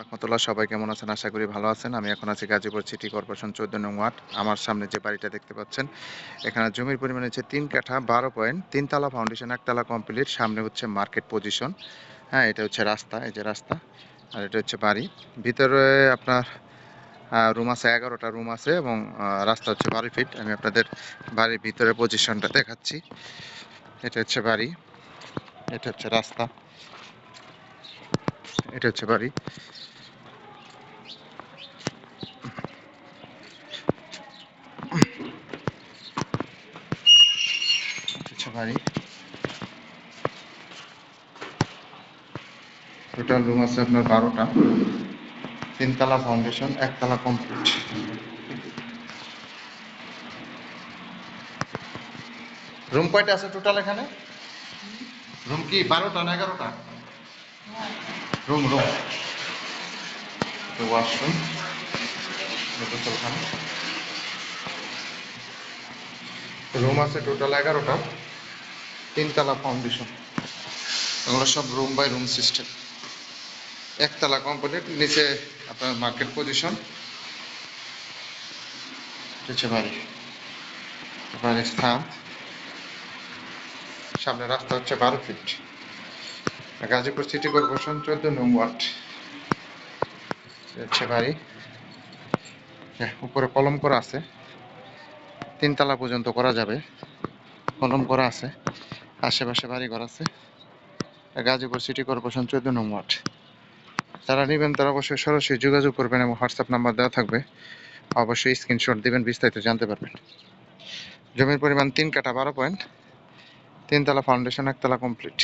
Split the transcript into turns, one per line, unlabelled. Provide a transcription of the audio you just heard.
রহমতুল্লাহ, সবাই কেমন আছেন? আশা করি ভালো আছেন। আমি এখন আছি গাজীপুর সিটি কর্পোরেশন চোদ্দ নং ওয়ার্ড। আমার সামনে যে বাড়িটা দেখতে পাচ্ছেন, এখানে জমির পরিমাণ হচ্ছে তিন কাঠা, বারো পয়েন্ট তিনতলা ফাউন্ডেশন একতলা কমপ্লিট সামনে হচ্ছে মার্কেট পজিশন হ্যাঁ এটা হচ্ছে রাস্তা, এই যে রাস্তা, আর এটা হচ্ছে বাড়ি। ভিতরে আপনার রুম আছে, এগারোটা রুম আছে এবং রাস্তা হচ্ছে বারো ফিট আমি আপনাদের বাড়ির ভিতরে পজিশনটা দেখাচ্ছি। এটা হচ্ছে বাড়ি, এটা হচ্ছে রাস্তা। এটা হচ্ছে বাড়ি। টোটাল রুম আছে আপনার বারোটা। তিনতলা ফাউন্ডেশন একতলা কমপ্লিট রুম কয়টা আছে টোটাল এখানে? রুম কি বারোটা না এগারোটা? রুম রুম ওয়াশরুম রুম আছে টোটাল এগারোটা। তিনতলা ফাউন্ডেশন এগুলো সব রুম বাই রুম সিস্টেম একতলা কমপ্লিট নিচে আপনার মার্কেট পজিশন স্থান সামনে রাস্তা হচ্ছে বারো ফিট গাজীপুর সিটি কর্পোরেশন চোদ্দ নং ওয়ার্ড হচ্ছে বাড়ি। হ্যাঁ, উপরে কলম করা আছে। তিনতলা পর্যন্ত করা যাবে। কলম করা আছে। আশেপাশে বাড়ি ঘর আছে। গাজীপুর সিটি কর্পোরেশন চোদ্দ নং ওয়ার্ড যারা নেবেন তারা অবশ্যই সরাসরি যোগাযোগ করবেন এবং হোয়াটসঅ্যাপ নাম্বার দেওয়া থাকবে। অবশ্যই স্ক্রিনশট দিবেন বিস্তারিত জানতে পারবেন। জমির পরিমাণ তিন কাটা বারো পয়েন্ট তিনতলা ফাউন্ডেশন একতলা কমপ্লিট